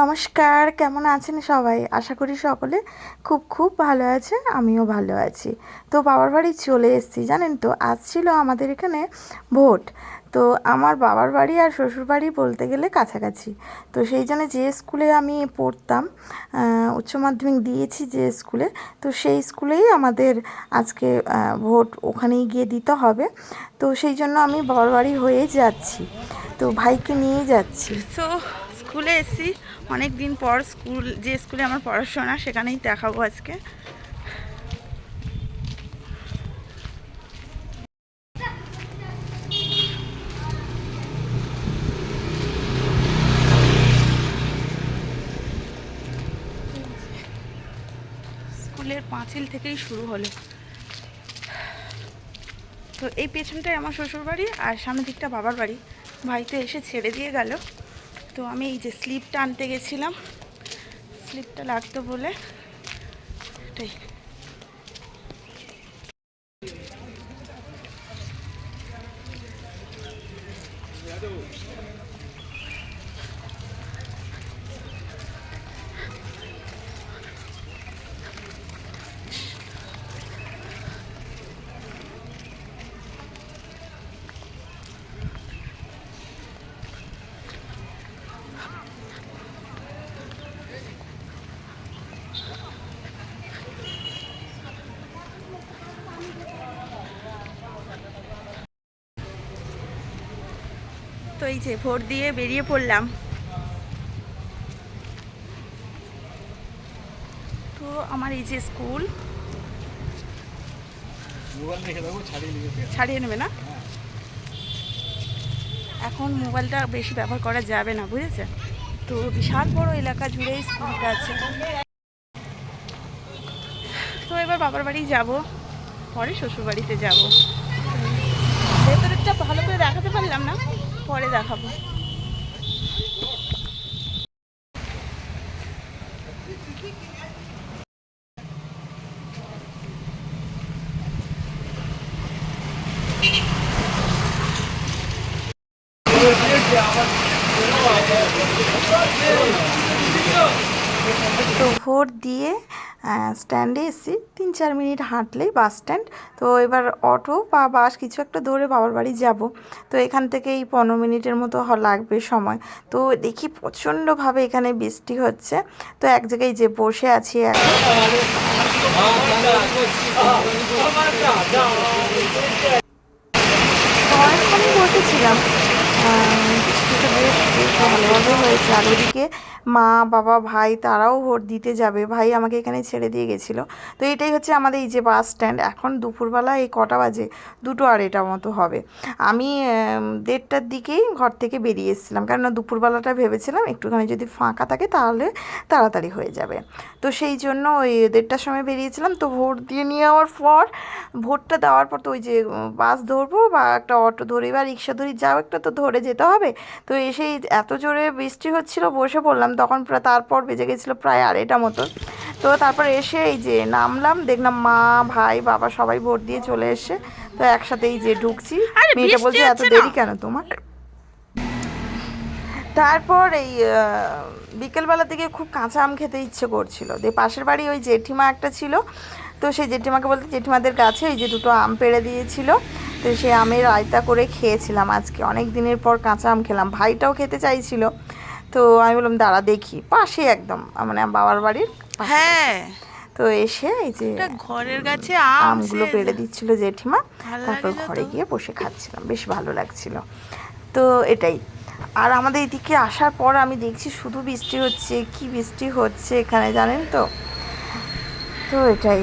নমস্কার, কেমন আছেন সবাই? আশা করি সকলে খুব খুব ভালো আছে, আমিও ভালো আছি। তো বাবার বাড়ি চলে এসেছি, জানেন তো? আজ ছিল আমাদের এখানে ভোট। তো আমার বাবার বাড়ি আর শ্বশুর বাড়ি বলতে গেলে কাছাকাছি। তো সেই জন্য যে স্কুলে আমি পড়তাম উচ্চ মাধ্যমিক দিয়েছি যে স্কুলে, তো সেই স্কুলেই আমাদের আজকে ভোট ওখানেই গিয়ে দিতে হবে। তো সেই জন্য আমি বাবার বাড়ি হয়ে যাচ্ছি। তো ভাইকে নিয়ে যাচ্ছি। তো স্কুলে এসেছি। অনেক দিন পর স্কুল, যে স্কুলে আমার পড়াশোনা, সেখানেই দেখাবো আজকে। স্কুলের পাঁচিল থেকেই শুরু হলো। তো এই পেছনটাই আমার শ্বশুর বাড়ি আর সামনের দিকটা বাবার বাড়ি। ভাই তো এসে ছেড়ে দিয়ে গেল। তো আমি এই যে স্লিপটা আনতে গেছিলাম। স্লিপটা লাগতো বলে এটাই। তো এই যে ভোট দিয়ে বেরিয়ে পড়লাম। তো আমার এই যে স্কুল ছাড়িয়ে নেবে না? এখন মোবাইলটা বেশি ব্যবহার করা যাবে না বুঝেছে? তো বিশাল বড় এলাকা জুড়েই স্কুলটা আছে। তো এবার বাবার বাড়ি যাব পরে শ্বশুর বাড়িতে যাব। ভেতরেরটা ভালো করে দেখাতে পারলাম না। পরে দেখাবো। তো ভোট দিয়ে স্ট্যান্ডে এসেছি। তিন চার মিনিট হাঁটলেই বাস স্ট্যান্ড তো এবার অটো বা বাস কিছু একটা ধরে বাবার বাড়ি যাব। তো এখান থেকে এই পনেরো মিনিটের মতো লাগবে সময়। তো দেখি প্রচণ্ডভাবে এখানে বৃষ্টি হচ্ছে। তো এক জায়গায় যে বসে আছি এখন। বসেছিলাম। বেশ ভালোভাবে হয়েছে। আর ওদিকে মা, বাবা, ভাই তারাও ভোট দিতে যাবে। ভাই আমাকে এখানে ছেড়ে দিয়ে গেছিল। তো এটাই হচ্ছে আমাদের এই যে বাস স্ট্যান্ড। এখন দুপুরবেলা এই কটা বাজে, দুটো আড়াইটা মতো হবে। আমি দেড়টার দিকেই ঘর থেকে বেরিয়ে এসেছিলাম। কেননা দুপুরবেলাটা ভেবেছিলাম একটুখানি যদি ফাঁকা থাকে তাহলে তাড়াতাড়ি হয়ে যাবে। তো সেই জন্য ওই দেড়টার সময় বেরিয়েছিলাম। তো ভোট দিয়ে নিয়ে যাওয়ার পর, ভোটটা দেওয়ার পর তো ওই যে বাস ধরবো বা একটা অটো ধরি বা রিক্সা ধরি, যাও একটা তো ধরে যেতে হবে। তো এসেই এত জোরে বৃষ্টি হচ্ছিল বসে পড়লাম তখন তারপর বেজে গেছিল প্রায় আড়াইটা মতো তো তারপর এসে এই যে নামলাম দেখলাম মা ভাই বাবা সবাই ভোট দিয়ে চলে এসে তো একসাথে এই যে ঢুকছি। মেয়েটা বলছে এত দেরি কেন তোমার? তারপর এই বিকেলবেলা থেকে খুব কাঁচা আম খেতে ইচ্ছে করছিল। দিয়ে পাশের বাড়ি ওই জেঠিমা একটা ছিল। তো সেই জেঠিমাকে বলতে জেঠিমাদের গাছে ওই যে দুটো আম পেড়ে দিয়েছিল। তো সে আমের রায়তা করে খেয়েছিলাম আজকে। অনেক দিনের পর কাঁচা আম খেলাম। ভাইটাও খেতে চাইছিল। তো আমি বললাম দাঁড়া দেখি। পাশে একদম মানে বাবার বাড়ির। হ্যাঁ। তো এসে এই যে ঘরের আম আমগুলো পেড়ে দিচ্ছিল জেঠিমা। তারপর ঘরে গিয়ে বসে খাচ্ছিলাম। বেশ ভালো লাগছিল। তো এটাই। আর আমাদের এদিকে আসার পর আমি দেখছি শুধু বৃষ্টি হচ্ছে। কি বৃষ্টি হচ্ছে এখানে জানেন তো? তো এটাই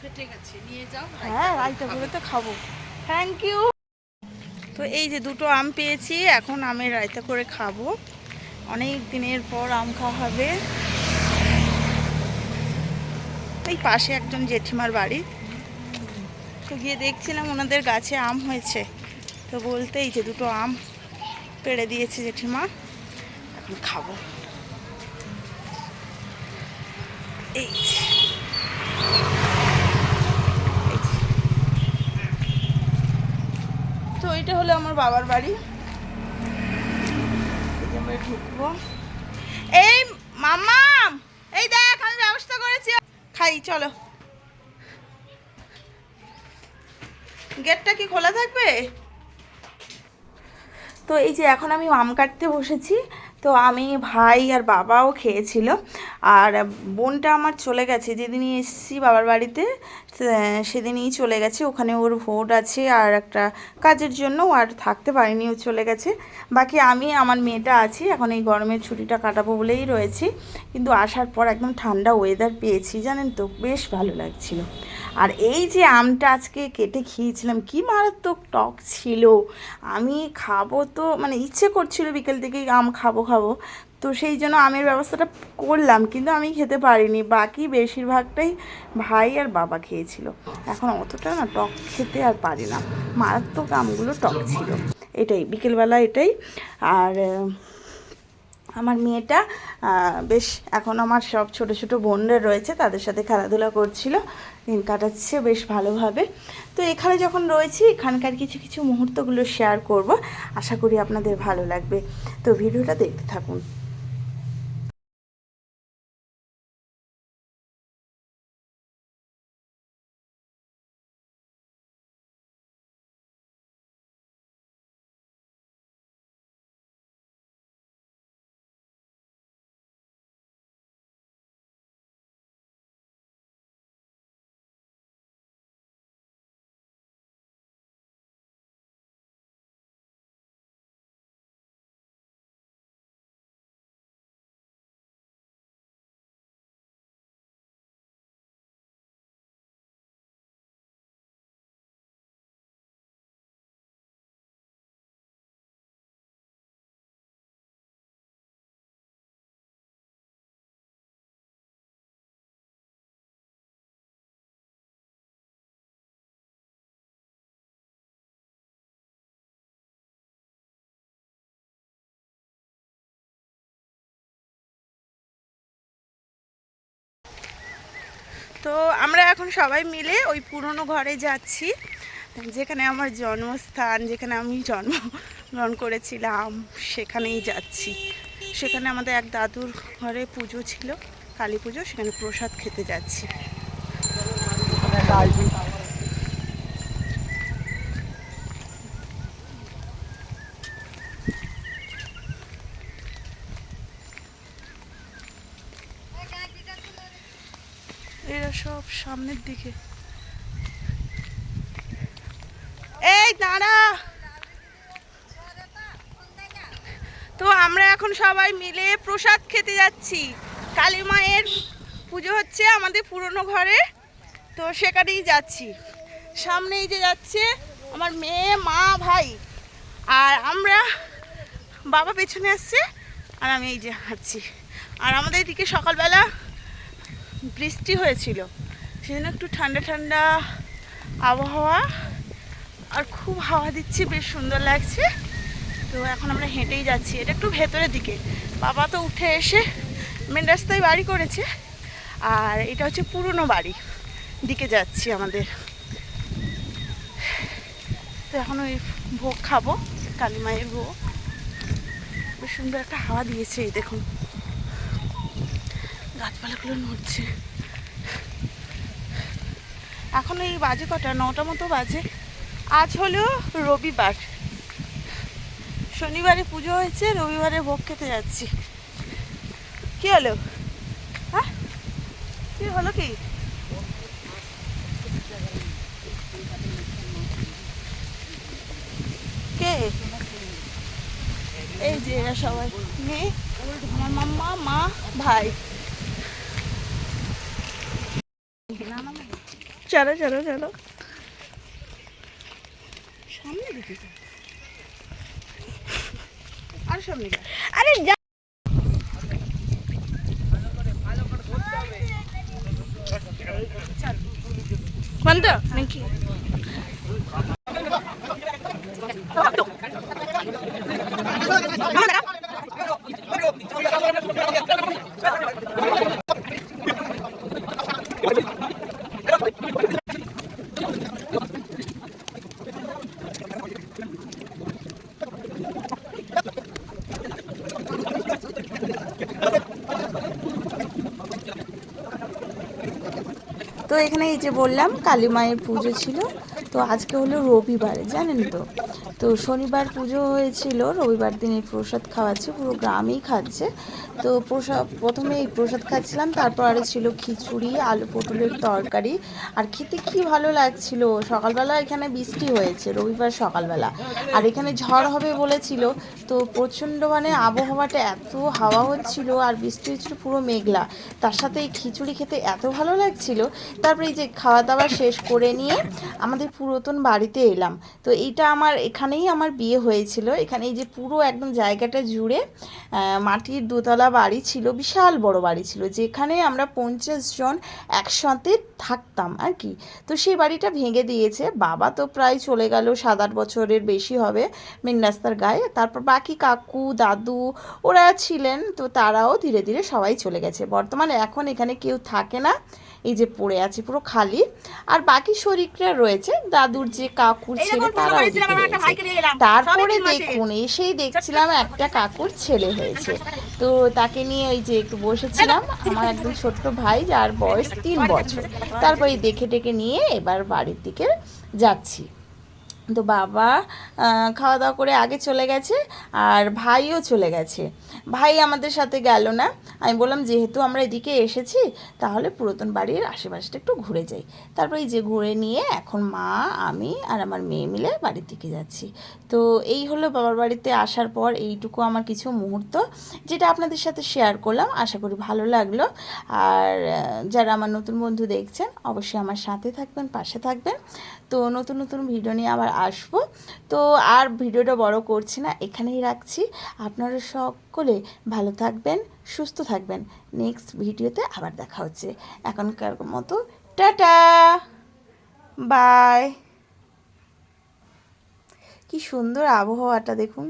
ফেটে গেছে নিয়ে যাও করে তো খাব। থ্যাংক ইউ তো এই যে দুটো আম পেয়েছি এখন আমের রায়তা করে খাব। অনেক দিনের পর আম খাওয়া হবে। এই পাশে একজন জেঠিমার বাড়ি। তো গিয়ে দেখছিলাম ওনাদের গাছে আম হয়েছে। তো বলতে এই যে দুটো আম পেড়ে দিয়েছে জেঠিমা এখন খাব। এই যে। এই যে। এইটা হলো আমার বাবার বাড়ি। ঢুকবো এই মামা এই দেখ, আমি ব্যবস্থা করেছি। খাই, চলো। গেটটা কি খোলা থাকবে? তো এই যে এখন আমি আম কাটতে বসেছি। তো আমি ভাই আর বাবাও খেয়েছিল। আর বোনটা আমার চলে গেছে। যেদিনই এসেছি বাবার বাড়িতে সেদিনই চলে গেছে। ওখানে ওর ভোট আছে আর একটা কাজের জন্য আর থাকতে পারেনি, ও চলে গেছে। বাকি আমি, আমার মেয়েটা আছি, এখন এই গরমের ছুটিটা কাটাবো বলেই রয়েছি। কিন্তু আসার পর একদম ঠান্ডা ওয়েদার পেয়েছি, জানেন তো? বেশ ভালো লাগছিল। আর এই যে আমটা আজকে কেটে খেয়েছিলাম, কি মারাত্মক টক ছিল। আমি খাব তো মানে ইচ্ছে করছিল বিকেল থেকেই আম খাব খাব তো সেই জন্য আমের ব্যবস্থাটা করলাম, কিন্তু আমি খেতে পারিনি। বাকি বেশিরভাগটাই ভাই আর বাবা খেয়েছিল। এখন অতটা না টক খেতে আর পারি না। মারাত্মক আমগুলো টক ছিল। এটাই, বিকেলবেলা এটাই। আর আমার মেয়েটা বেশ এখন আমার সব ছোট ছোট বোনরা রয়েছে, তাদের সাথে খেলাধুলা করছিল। দিন কাটাচ্ছে বেশ ভালোভাবে। তো এখানে যখন রয়েছি, এখানকার কিছু কিছু মুহূর্তগুলো শেয়ার করব। আশা করি আপনাদের ভালো লাগবে। তো ভিডিওটা দেখতে থাকুন। তো আমরা এখন সবাই মিলে ওই পুরনো ঘরে যাচ্ছি। যেখানে আমার জন্মস্থান, যেখানে আমি জন্মগ্রহণ করেছিলাম, সেখানেই যাচ্ছি। সেখানে আমাদের এক দাদুর ঘরে পুজো ছিল, কালী পুজো, সেখানে প্রসাদ খেতে যাচ্ছি। সব সামনের দিকে। এই দাঁড়া। তো আমরা এখন সবাই মিলে প্রসাদ খেতে যাচ্ছি। কালী মায়ের পুজো হচ্ছে আমাদের পুরনো ঘরে। তো সেখানেই যাচ্ছি। সামনেই যে যাচ্ছে আমার মেয়ে, মা, ভাই। আর আমরা বাবা পেছনে আসছে আর আমি এই যে হাঁটছি। আর আমাদের এদিকে সকালবেলা বৃষ্টি হয়েছিল। সেজন্য একটু ঠান্ডা ঠান্ডা আবহাওয়া আর খুব হাওয়া দিচ্ছে, বেশ সুন্দর লাগছে। তো এখন আমরা হেঁটেই যাচ্ছি। এটা একটু ভেতরের দিকে। বাবা তো উঠে এসে মেন রাস্তায় বাড়ি করেছে। আর এটা হচ্ছে পুরনো বাড়ি। দিকে যাচ্ছি আমাদের। তো এখন ওই ভোগ খাব, কালী মায়ের ভোগ। বেশ সুন্দর একটা হাওয়া দিয়েছে, এই দেখুন। গাছপালাগুলো নড়ছে। এখন এই বাজে কটা? নটা মতো বাজে। আজ হলো রবিবার। শনিবারে পুজো হয়েছে, রবিবারে ভোগ খেতে যাচ্ছি। কি হলো? হ্যাঁ? কি হলো কি? কে? এই যে সবাই। মেয়ে মাম্মা, মা, ভাই। চলো চলো চলো। আরে যা। বন্ধ নাকি? তো এখানে এই যে বললাম, কালী মায়ের পুজো ছিল। তো আজকে হলো রবিবার, জানেন তো? তো শনিবার পুজো হয়েছিল, রবিবার দিন এই প্রসাদ খাওয়াচ্ছে পুরো গ্রামেই খাচ্ছে। তো প্রসাদ প্রথমে এই প্রসাদ খাচ্ছিলাম, তারপর আরও ছিল খিচুড়ি, আলু পটলের তরকারি। আর খেতে কি ভালো লাগছিল? সকালবেলা এখানে বৃষ্টি হয়েছে, রবিবার সকালবেলা। আর এখানে ঝড় হবে বলেছিল, তো প্রচণ্ড মানে আবহাওয়াটা এত হাওয়া হচ্ছিল আর বৃষ্টি হচ্ছিল পুরো মেঘলা। তার সাথে এই খিচুড়ি খেতে এত ভালো লাগছিল, তারপরে এই যে খাওয়া দাওয়া শেষ করে নিয়ে আমাদের পুরাতন বাড়িতে এলাম। তো এইটা আমার, এখানেই আমার বিয়ে হয়েছিল। এখানে এই যে পুরো একদম জায়গাটা জুড়ে মাটির দোতলা বাড়ি ছিল, বিশাল বড় বাড়ি ছিল, যেখানে আমরা পঞ্চাশ জন একসাথে থাকতাম আর কি। তো সেই বাড়িটা ভেঙে দিয়েছে, বাবা তো প্রায় চলে গেল সাত আট বছরের বেশি হবে মেন রাস্তার গায়ে। তারপর বাকি কাকু, দাদু, ওরা ছিলেন, তো তারাও ধীরে ধীরে সবাই চলে গেছে। বর্তমানে এখন এখানে কেউ থাকে না। এই যে পড়ে আছে পুরো খালি। আর বাকি শরিকরা রয়েছে দাদুর যে কাকুর ছেলে তারা ওদিকে রয়েছে। তারপরে দেখুন এসেই দেখছিলাম একটা কাকুর ছেলে হয়েছে। তো তাকে নিয়ে ওই যে একটু বসেছিলাম আমার একদম ছোট্ট ভাই যার বয়স তিন বছর। তারপরে দেখে টেকে নিয়ে এবার বাড়ির দিকে যাচ্ছি। তো বাবা খাওয়া দাওয়া করে আগে চলে গেছে আর ভাইও চলে গেছে। ভাই আমাদের সাথে গেল না। আমি বললাম, যেহেতু আমরা এদিকে এসেছি, তাহলে পুরাতন বাড়ির আশেপাশটা একটু ঘুরে যাই। তারপর এই যে ঘুরে নিয়ে এখন মা, আমি আর আমার মেয়ে মিলে বাড়ির দিকে যাচ্ছি। তো এই হলো বাবার বাড়িতে আসার পর এইটুকু আমার কিছু মুহূর্ত, যেটা আপনাদের সাথে শেয়ার করলাম। আশা করি ভালো লাগল। আর যারা আমার নতুন বন্ধু দেখছেন, অবশ্যই আমার সাথে থাকবেন, পাশে থাকবেন। তো নতুন নতুন ভিডিও নিয়ে আবার আসব। তো আর ভিডিওটা বড় করছি না, এখানেই রাখছি। আপনারা সকলে ভালো থাকবেন, সুস্থ থাকবেন। নেক্সট ভিডিওতে আবার দেখা হচ্ছে। এখনকার মতো টাটা! বাই! কি সুন্দর আবহাওয়াটা দেখুন।